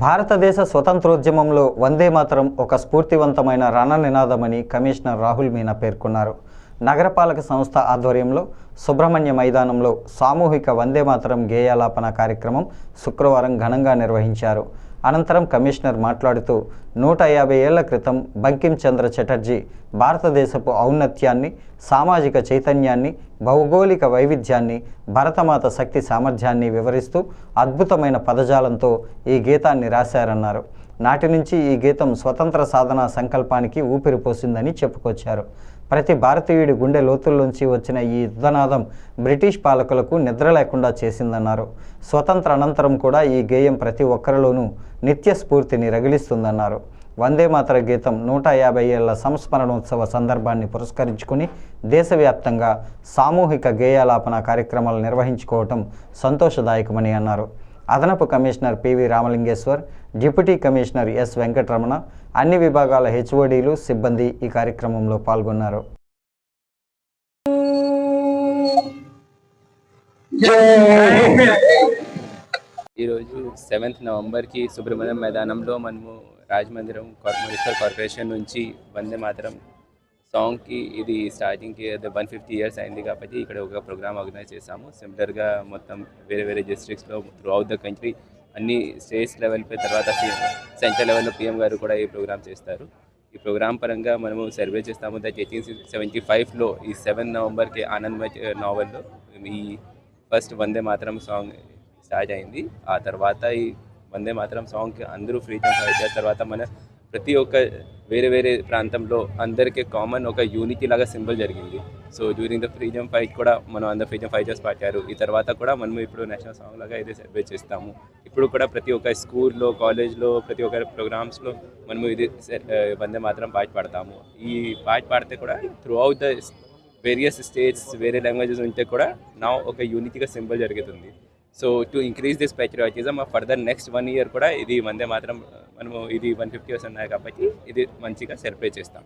భారతదేశ స్వతంత్రోద్యమంలో వందే మాతరం ఒక స్ఫూర్తివంతమైన రణనినాదమని కమిషనర్ రాహుల్ మీనా పేర్కొన్నారు. నగరపాలక సంస్థ ఆధ్వర్యంలో సుబ్రహ్మణ్య మైదానంలో సామూహిక వందే మాతరం గేయాలాపన కార్యక్రమం శుక్రవారం ఘనంగా నిర్వహించారు. అనంతరం కమిషనర్ మాట్లాడుతూ నూట యాభై ఏళ్ళ క్రితం బంకిం చంద్ర చటర్జీ భారతదేశపు ఔన్నత్యాన్ని సామాజిక చైతన్యాన్ని భౌగోళిక వైవిధ్యాన్ని భరతమాత శక్తి సామర్థ్యాన్ని వివరిస్తూ అద్భుతమైన పదజాలంతో ఈ గీతాన్ని రాశారన్నారు. నాటి నుంచి ఈ గీతం స్వతంత్ర సాధన సంకల్పానికి ఊపిరి పోసిందని చెప్పుకొచ్చారు. ప్రతి భారతీయుడి గుండె లోతుల్లోంచి వచ్చిన ఈ యుద్ధనాదం బ్రిటిష్ పాలకులకు నిద్ర లేకుండా చేసిందన్నారు. స్వతంత్ర అనంతరం కూడా ఈ గేయం ప్రతి ఒక్కరిలోనూ నిత్య స్ఫూర్తిని రగిలిస్తుందన్నారు. వందే మాతర గీతం నూట యాభై ఏళ్ళ సంస్మరణోత్సవ సందర్భాన్ని పురస్కరించుకుని దేశవ్యాప్తంగా సామూహిక గేయాలాపన కార్యక్రమాలు నిర్వహించుకోవటం సంతోషదాయకమని అన్నారు. అదనపు commissioner PV Ramalingeswar deputy commissioner S Venkataramana అన్ని విభాగాల హెచ్ఓడీలు సిబ్బంది ఈ కార్యక్రమంలో పాల్గొన్నారు. ఈరోజు సెవెంత్ నవంబర్కి సుబ్రహ్మణ్యం మైదానంలో మనము రాజమందిరం కార్- కార్పొరేషన్ నుంచి వందే మాతరం సాంగ్కి ఇది స్టార్టింగ్కి అదే వన్ ఫిఫ్టీ ఇయర్స్ అయింది కాబట్టి ఇక్కడ ఒక ప్రోగ్రామ్ ఆర్గనైజ్ చేశాము. సిమిలర్గా మొత్తం వేరే వేరే డిస్ట్రిక్ట్స్లో త్రూ అవుట్ ద కంట్రీ అన్ని స్టేట్స్ లెవెల్పై తర్వాత సెంట్రల్ లెవెల్లో పిఎం గారు కూడా ఈ ప్రోగ్రామ్ చేస్తారు. ఈ ప్రోగ్రామ్ పరంగా మనము సర్వే చేస్తాము. దట్ ఎయిటీన్ సెవెంటీ ఫైవ్లో ఈ సెవెన్ నవంబర్కి ఆనంద్ నావెల్లో ఈ ఫస్ట్ వందే మాత్రం సాంగ్ స్టార్ట్ అయింది. ఆ తర్వాత ఈ వందే మాత్రం సాంగ్కి అందరూ ఫ్రీడమ్ ఫైట్ చేసిన తర్వాత మన ప్రతి ఒక్క వేరే వేరే ప్రాంతంలో అందరికీ కామన్ ఒక యూనిటీ లాగా సింబల్ జరిగింది. So during the freedom fight కూడా మనం అందరు ఫ్రీడమ్ ఫైటర్స్ పాటారు ఈ తర్వాత కూడా మనం ఇప్పుడు నేషనల్ సాంగ్ లాగా ఇదే సెలబ్రేట్ చేస్తాము. ఇప్పుడు కూడా ప్రతి ఒక్క స్కూల్లో కాలేజ్లో ప్రతి ఒక్క ప్రోగ్రామ్స్లో మనము ఇది వందే మాత్రం పాట పాడతాము. ఈ పాట పాడితే కూడా throughout the various states వేరే లాంగ్వేజెస్ ఉంటే కూడా నా ఒక యూనిటీగా సింబల్ జరుగుతుంది. So to increase this patriotism further next one year కూడా ఇది వందే మాత్రం మనము ఇది వన్ ఫిఫ్టీ ఇయర్స్ ఉన్నాయి కాబట్టి ఇది మంచిగా సెలబ్రేట్ చేస్తాం.